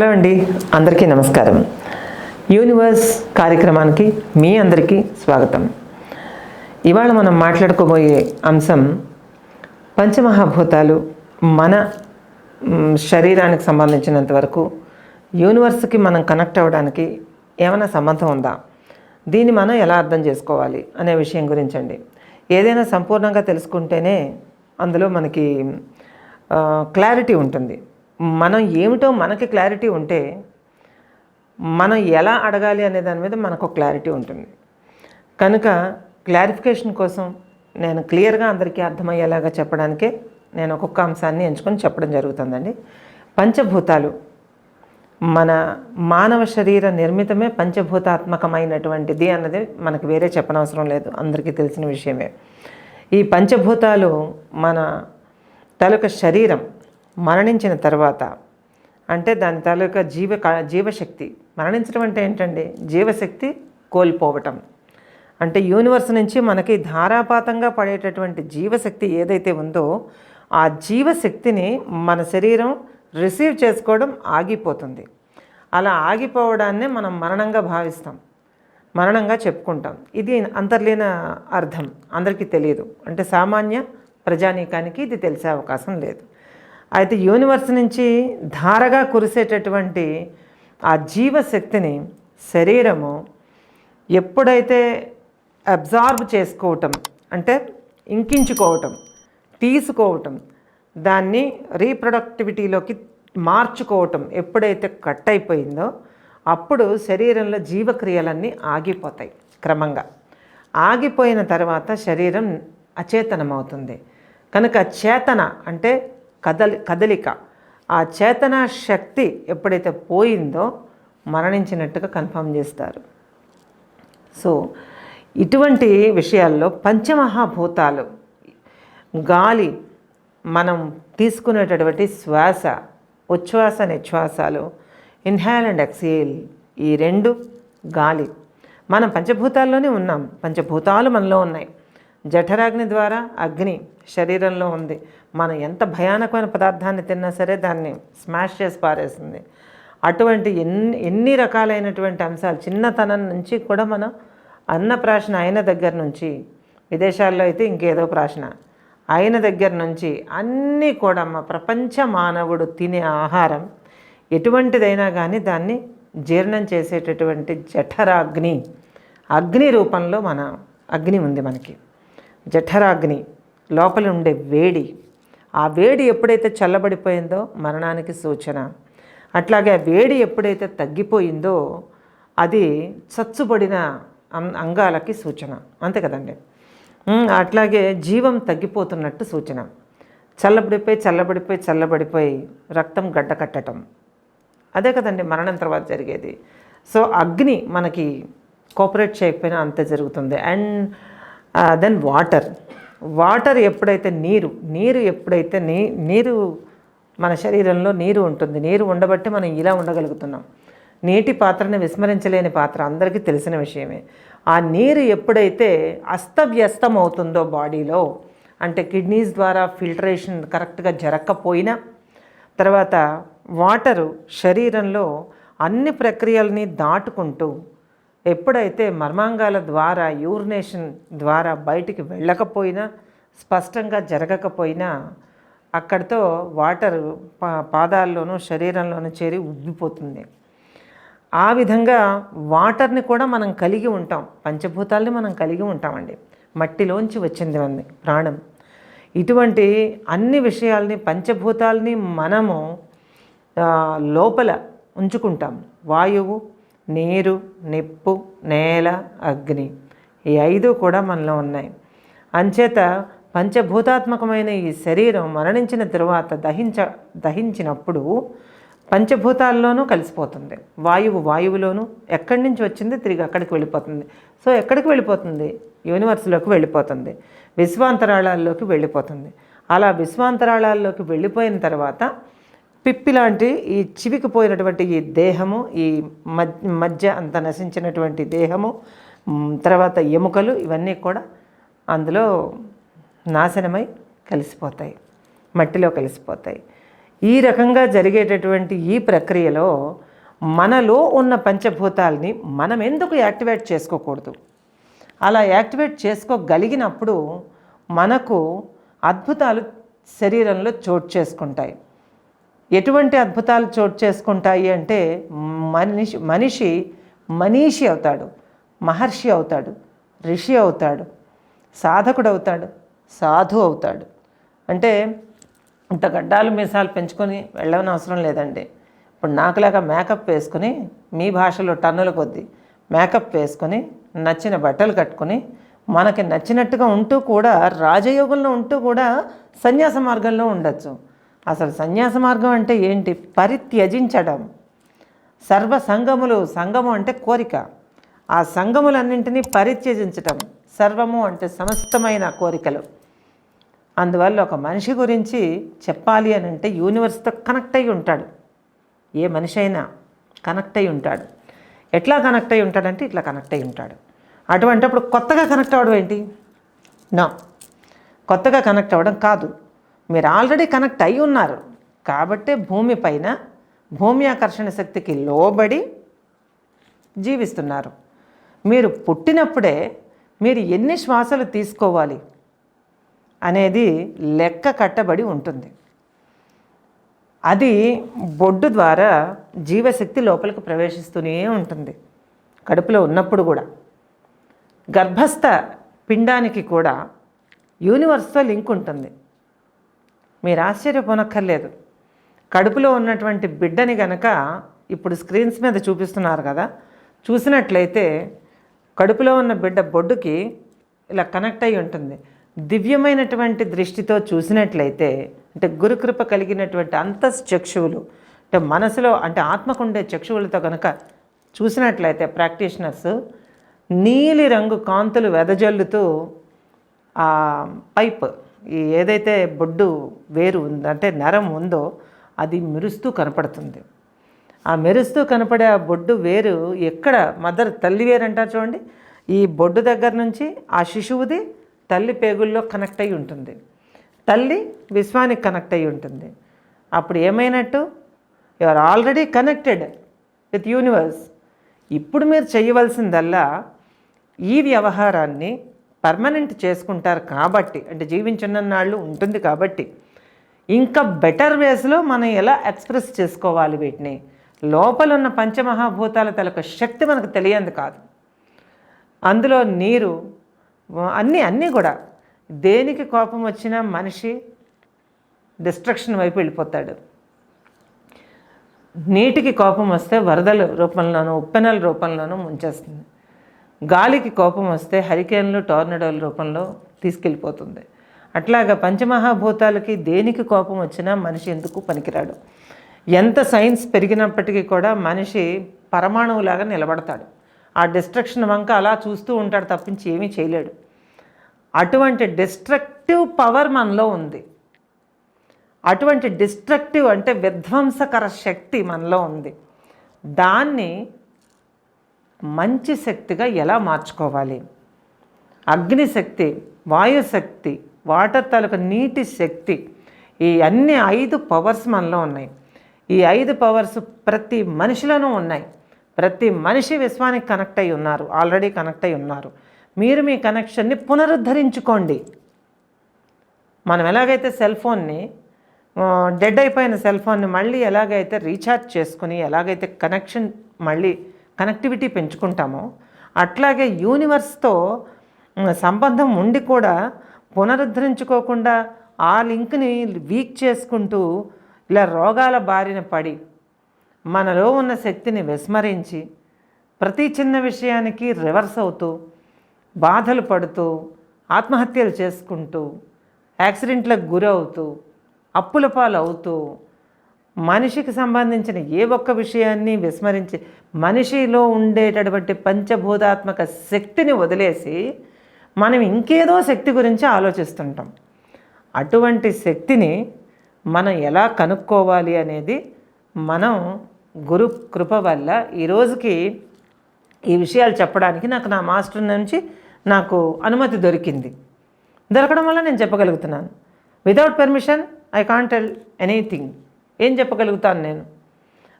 Hello అండి. అందరికీ నమస్కారం. యూనివర్స్ కార్యక్రమానికి మీ అందరికీ స్వాగతం. ఇవాళ మనం మాట్లాడుకోబోయే అంశం పంచమహాభూతాలు మన శరీరానికి సంబంధించినంత వరకు యూనివర్స్కి మనం కనెక్ట్ అవ్వడానికి ఏమైనా సంబంధం ఉందా? దీన్ని మనం ఎలా అర్థం చేసుకోవాలి అనే విషయం గురించండి. ఏదైనా సంపూర్ణంగా తెలుసుకుంటేనే అందులో మనకి క్లారిటీ ఉంటుంది. మనం ఏమిటో మనకి క్లారిటీ ఉంటే మనం ఎలా అడగాలి అనే దాని మీద మనకు క్లారిటీ ఉంటుంది. కనుక క్లారిఫికేషన్ కోసం నేను క్లియర్గా అందరికీ అర్థమయ్యేలాగా చెప్పడానికే నేను ఒక్కొక్క అంశాన్ని ఎంచుకొని చెప్పడం జరుగుతుందండి. పంచభూతాలు మన మానవ శరీర నిర్మితమే పంచభూతాత్మకమైనటువంటిది అన్నది మనకు వేరే చెప్పనవసరం లేదు. అందరికీ తెలిసిన విషయమే. ఈ పంచభూతాలు మన తలక శరీరం మరణించిన తర్వాత అంటే దాని తాలూకా జీవ కా- జీవశక్తి. మరణించడం అంటే ఏంటండి? జీవశక్తి కోల్పోవటం. అంటే యూనివర్స్ నుంచి మనకి ధారాపాతంగా పడేటటువంటి జీవశక్తి ఏదైతే ఉందో ఆ జీవశక్తిని మన శరీరం రిసీవ్ చేసుకోవడం ఆగిపోతుంది. అలా ఆగిపోవడాన్నే మనం మరణంగా భావిస్తాం. మరణంగా చెప్పుకుంటాం. ఇది అంతర్లీన అర్థం. అందరికీ తెలియదు. అంటే సామాన్య ప్రజానీకానికి ఇది తెలిసే అవకాశం లేదు. అయితే యూనివర్స్ నుంచి ధారగా కురిసేటటువంటి ఆ జీవశక్తిని శరీరము ఎప్పుడైతే అబ్జార్బ్ చేసుకోవటం అంటే ఇంకించుకోవటం తీసుకోవటం దాన్ని రీప్రొడక్టివిటీలోకి మార్చుకోవటం ఎప్పుడైతే కట్ అయిపోయిందో అప్పుడు శరీరంలో జీవక్రియలన్నీ ఆగిపోతాయి క్రమంగా. ఆగిపోయిన తర్వాత శరీరం అచేతనమవుతుంది. కనుక చేతన అంటే కదలి కదలిక. ఆ చేతన శక్తి ఎప్పుడైతే పోయిందో మరణించినట్టుగా కన్ఫర్మ్ చేస్తారు. సో ఇటువంటి విషయాల్లో పంచమహాభూతాలు గాలి మనం తీసుకునేటటువంటి శ్వాస ఉచ్ఛ్వాస నిశ్వాసాలు ఇన్హేల్ అండ్ ఎక్సేల్ ఈ రెండు గాలి. మనం పంచభూతాల్లోనే ఉన్నాం. పంచభూతాలు మనలో ఉన్నాయి. జఠరాగ్ని ద్వారా అగ్ని శరీరంలో ఉంది. మనం ఎంత భయానకమైన పదార్థాన్ని తిన్నా సరే దాన్ని స్మాష్ చేసి పారేస్తుంది అటువంటి ఎన్ని ఎన్ని రకాలైనటువంటి అంశాలు చిన్నతనం నుంచి కూడా మనం అన్నప్రాశన అయిన దగ్గర నుంచి విదేశాల్లో అయితే ఇంకేదో ప్రాశన అయిన దగ్గర నుంచి అన్నీ కూడా మా ప్రపంచ మానవుడు తినే ఆహారం ఎటువంటిదైనా కానీ దాన్ని జీర్ణం చేసేటటువంటి జఠరాగ్ని అగ్ని రూపంలో మన అగ్ని ఉంది మనకి. జఠరాగ్ని లోపల ఉండే వేడి. ఆ వేడి ఎప్పుడైతే చల్లబడిపోయిందో మరణానికి సూచన. అట్లాగే ఆ వేడి ఎప్పుడైతే తగ్గిపోయిందో అది చచ్చుబడిన అంగాలకి సూచన. అంతే కదండి. అట్లాగే జీవం తగ్గిపోతున్నట్టు సూచన. చల్లబడిపోయి చల్లబడిపోయి చల్లబడిపోయి రక్తం గడ్డ కట్టడం అదే కదండి మరణం తర్వాత జరిగేది. సో అగ్ని మనకి కోఆపరేట్ చేయకపోయినా అంతే జరుగుతుంది. అండ్ దెన్ వాటర్ వాటర్ ఎప్పుడైతే నీరు నీరు ఎప్పుడైతే నీ నీరు మన శరీరంలో నీరు ఉంటుంది నీరు ఉండబట్టి మనం ఇలా ఉండగలుగుతున్నాం. నీటి పాత్రని విస్మరించలేని పాత్ర అందరికీ తెలిసిన విషయమే. ఆ నీరు ఎప్పుడైతే అస్తవ్యస్తం అవుతుందో బాడీలో అంటే కిడ్నీస్ ద్వారా ఫిల్టరేషన్ కరెక్ట్గా జరగకపోయినా తర్వాత వాటరు శరీరంలో అన్ని ప్రక్రియల్ని దాటుకుంటూ ఎప్పుడైతే మర్మాంగాల ద్వారా యూరినేషన్ ద్వారా బయటికి వెళ్ళకపోయినా స్పష్టంగా జరగకపోయినా అక్కడితో వాటర్ పా పాదాల్లోనూ శరీరంలోనూ చేరి ఉబ్బిపోతుంది. ఆ విధంగా వాటర్ని కూడా మనం కలిగి ఉంటాం. పంచభూతాల్ని మనం కలిగి ఉంటామండి. మట్టిలోంచి వచ్చింది మంది ప్రాణం. ఇటువంటి అన్ని విషయాల్ని పంచభూతాల్ని మనము లోపల ఉంచుకుంటాం. వాయువు నీరు నిప్పు నేల అగ్ని ఈ ఐదు కూడా మనలో ఉన్నాయి. అంచేత పంచభూతాత్మకమైన ఈ శరీరం మరణించిన తరువాత దహించ దహించినప్పుడు పంచభూతాల్లోనూ కలిసిపోతుంది. వాయువు వాయువులోను ఎక్కడి నుంచి వచ్చింది తిరిగి అక్కడికి వెళ్ళిపోతుంది. సో ఎక్కడికి వెళ్ళిపోతుంది? యూనివర్స్లోకి వెళ్ళిపోతుంది. విశ్వాంతరాళాల్లోకి వెళ్ళిపోతుంది. అలా విశ్వాంతరాళాల్లోకి వెళ్ళిపోయిన తర్వాత పిప్పి లాంటి ఈ చివికిపోయినటువంటి ఈ దేహము ఈ మధ్య మధ్య అంత నశించినటువంటి దేహము తర్వాత ఎముకలు ఇవన్నీ కూడా అందులో నాశనమై కలిసిపోతాయి మట్టిలో కలిసిపోతాయి. ఈ రకంగా జరిగేటటువంటి ఈ ప్రక్రియలో మనలో ఉన్న పంచభూతాల్ని మనం ఎందుకు యాక్టివేట్ చేసుకోకూడదు? అలా యాక్టివేట్ చేసుకోగలిగినప్పుడు మనకు అద్భుతాలు శరీరంలో చోటు చేసుకుంటాయి. ఎటువంటి అద్భుతాలు చోటు చేసుకుంటాయి అంటే మనిషి మనిషి మనీషి అవుతాడు మహర్షి అవుతాడు ఋషి అవుతాడు సాధకుడు అవుతాడు సాధు అవుతాడు. అంటే ఇంత గడ్డాలు మీసాలు పెంచుకొని వెళ్ళవని అవసరం లేదండి. ఇప్పుడు నాకులాగా మేకప్ వేసుకుని మీ భాషలో టన్నుల కొద్దీ మేకప్ వేసుకొని నచ్చిన బట్టలు కట్టుకొని మనకి నచ్చినట్టుగా ఉంటూ కూడా రాజయోగంలో ఉంటూ కూడా సన్యాస మార్గంలో ఉండొచ్చు. అసలు సన్యాస మార్గం అంటే ఏంటి? పరిత్యజించడం. సర్వ సంగములు సంగము అంటే కోరిక. ఆ సంగములన్నింటినీ పరిత్యజించటం సర్వము అంటే సమస్తమైన కోరికలు. అందువల్ల ఒక మనిషి గురించి చెప్పాలి అని అంటే యూనివర్స్తో కనెక్ట్ అయి ఉంటాడు. ఏ మనిషి అయినా కనెక్ట్ అయి ఉంటాడు. ఎట్లా కనెక్ట్ అయి ఉంటాడంటే ఇట్లా కనెక్ట్ అయి ఉంటాడు. అటువంటిప్పుడు కొత్తగా కనెక్ట్ అవ్వడం ఏంటి? నా. కొత్తగా కనెక్ట్ అవ్వడం కాదు. మీరు ఆల్రెడీ కనెక్ట్ అయి ఉన్నారు. కాబట్టే భూమి పైన భూమి ఆకర్షణ శక్తికి లోబడి జీవిస్తున్నారు. మీరు పుట్టినప్పుడే మీరు ఎన్ని శ్వాసలు తీసుకోవాలి అనేది లెక్క కట్టబడి ఉంటుంది. అది బొడ్డు ద్వారా జీవశక్తి లోపలికి ప్రవేశిస్తూనే ఉంటుంది. కడుపులో ఉన్నప్పుడు కూడా. గర్భస్థ పిండానికి కూడా యూనివర్స్తో లింక్ ఉంటుంది. మీరు ఆశ్చర్యపోనక్కర్లేదు. కడుపులో ఉన్నటువంటి బిడ్డని గనక ఇప్పుడు స్క్రీన్స్ మీద చూపిస్తున్నారు కదా చూసినట్లయితే కడుపులో ఉన్న బిడ్డ బొడ్డుకి ఇలా కనెక్ట్ అయి ఉంటుంది. దివ్యమైనటువంటి దృష్టితో చూసినట్లయితే అంటే గురుకృప కలిగినటువంటి అంతశ్చక్షువులు అంటే మనసులో అంటే ఆత్మకుండే చక్షువులతో కనుక చూసినట్లయితే ప్రాక్టీషనర్స్ నీలి రంగు కాంతులు వెదజల్లుతూ పైప్ ఈ ఏదైతే బొడ్డు వేరు ఉందో అంటే నరం ఉందో అది మెరుస్తూ కనపడుతుంది. ఆ మెరుస్తూ కనపడే ఆ బొడ్డు వేరు ఎక్కడ మదర్ తల్లి వేరు అంటారు చూడండి. ఈ బొడ్డు దగ్గర నుంచి ఆ శిశువుది తల్లి పేగుల్లో కనెక్ట్ అయి ఉంటుంది. తల్లి విశ్వానికి కనెక్ట్ అయి ఉంటుంది. అప్పుడు ఏమైనట్టు? You are already connected with universe. ఇప్పుడు మీరు చేయవలసిందల్లా ఈ వ్యవహారాన్ని పర్మనెంట్ చేసుకుంటారు కాబట్టి అంటే జీవించున్న నాళ్ళు ఉంటుంది కాబట్టి ఇంకా బెటర్ వేస్లో మనం ఎలా ఎక్స్ప్రెస్ చేసుకోవాలి వీటిని? లోపల ఉన్న పంచమహాభూతాల తలక శక్తి మనకు తెలియంది కాదు. అందులో నీరు అన్నీ అన్నీ కూడా దేనికి కోపం వచ్చినా మనిషి డిస్ట్రక్షన్ వైపు వెళ్ళిపోతాడు. నీటికి కోపం వస్తే వరదల రూపంలోనూ ఉప్పెనల రూపంలోనూ ముంచేస్తుంది. గాలికి కోపం వస్తే హరికేన్లు టోర్నడోల రూపంలో తీసుకెళ్ళిపోతుంది. అట్లాగా పంచమహాభూతాలకి దేనికి కోపం వచ్చినా మనిషి ఎందుకు పనికిరాడు? ఎంత సైన్స్ పెరిగినప్పటికీ కూడా మనిషి పరమాణువులాగా నిలబడతాడు. ఆ డిస్ట్రక్షన్ వంక అలా చూస్తూ ఉంటాడు తప్పించి ఏమీ చేయలేడు. అటువంటి డిస్ట్రక్టివ్ పవర్ మనలో ఉంది. అటువంటి డిస్ట్రక్టివ్ అంటే విధ్వంసకర శక్తి మనలో ఉంది. దాన్ని మంచి శక్తిగా ఎలా మార్చుకోవాలి? అగ్నిశక్తి వాయుశక్తి వాటర్ తాలూకు నీటి శక్తి ఈ అన్ని ఐదు పవర్స్ మనలో ఉన్నాయి. ఈ ఐదు పవర్స్ ప్రతి మనిషిలోనూ ఉన్నాయి. ప్రతి మనిషి విశ్వానికి కనెక్ట్ అయి ఉన్నారు. ఆల్రెడీ కనెక్ట్ అయి ఉన్నారు. మీరు మీ కనెక్షన్ని పునరుద్ధరించుకోండి. మనం ఎలాగైతే సెల్ ఫోన్ని డెడ్ అయిపోయిన సెల్ ఫోన్ని మళ్ళీ ఎలాగైతే రీఛార్జ్ చేసుకుని ఎలాగైతే కనెక్షన్ మళ్ళీ కనెక్టివిటీ పెంచుకుంటామో. అట్లాగే యూనివర్స్తో సంబంధం ఉండి కూడా పునరుద్ధరించుకోకుండా ఆ లింక్ని వీక్ చేసుకుంటూ ఇలా రోగాల బారిన పడి మనలో ఉన్న శక్తిని విస్మరించి ప్రతి చిన్న విషయానికి రివర్స్ అవుతూ బాధలు పడుతూ ఆత్మహత్యలు చేసుకుంటూ యాక్సిడెంట్లకు గురవుతూ అప్పుల పాలు అవుతూ మనిషికి సంబంధించిన ఏ ఒక్క విషయాన్ని విస్మరించి మనిషిలో ఉండేటటువంటి పంచభూతాత్మక శక్తిని వదిలేసి మనం ఇంకేదో శక్తి గురించి ఆలోచిస్తుంటాం. అటువంటి శక్తిని మనం ఎలా కనుక్కోవాలి అనేది మనం గురు కృప వల్ల ఈ రోజుకి ఈ విషయాలు చెప్పడానికి నాకు నా మాస్టర్ నుంచి నాకు అనుమతి దొరికింది. దొరకడం వల్ల నేను చెప్పగలుగుతున్నాను. Without permission I can't tell anything ఏం చెప్పగలుగుతాను నేను?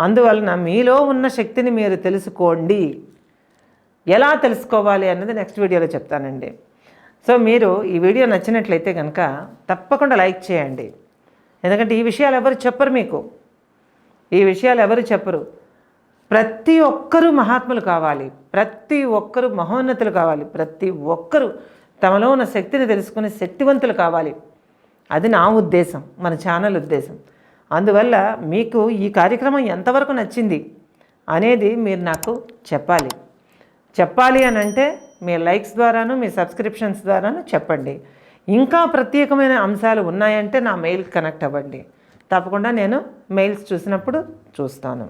అందువలన మీలో ఉన్న శక్తిని మీరు తెలుసుకోండి. ఎలా తెలుసుకోవాలి అన్నది నెక్స్ట్ వీడియోలో చెప్తానండి. సో మీరు ఈ వీడియో నచ్చినట్లయితే కనుక తప్పకుండా లైక్ చేయండి. ఎందుకంటే ఈ విషయాలు ఎవరు చెప్పరు మీకు. ఈ విషయాలు ఎవరు చెప్పరు. ప్రతి ఒక్కరూ మహాత్ములు కావాలి. ప్రతి ఒక్కరూ మహోన్నతులు కావాలి. ప్రతి ఒక్కరూ తమలో ఉన్న శక్తిని తెలుసుకునే శక్తివంతులు కావాలి. అది నా ఉద్దేశం. మన ఛానల్ ఉద్దేశం. అందువల్ల మీకు ఈ కార్యక్రమం ఎంతవరకు నచ్చింది అనేది మీరు నాకు చెప్పాలి. చెప్పాలి అని అంటే మీ లైక్స్ ద్వారాను మీ సబ్స్క్రిప్షన్స్ ద్వారాను చెప్పండి. ఇంకా ప్రత్యేకమైన అంశాలు ఉన్నాయంటే నా మెయిల్కి కనెక్ట్ అవ్వండి. తప్పకుండా నేను మెయిల్స్ చూసినప్పుడు చూస్తాను.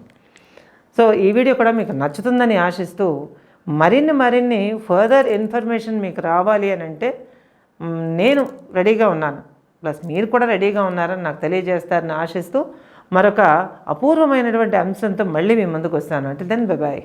సో ఈ వీడియో కూడా మీకు నచ్చుతుందని ఆశిస్తూ మరిన్ని మరిన్ని ఫర్దర్ ఇన్ఫర్మేషన్ మీకు రావాలి అని అంటే నేను రెడీగా ఉన్నాను. ప్లస్ మీరు కూడా రెడీగా ఉన్నారని నాకు తెలియజేస్తారని ఆశిస్తూ మరొక అపూర్వమైనటువంటి అంశంతో మళ్ళీ మీ ముందుకు వస్తాను. అంటే దెన్ బాయ్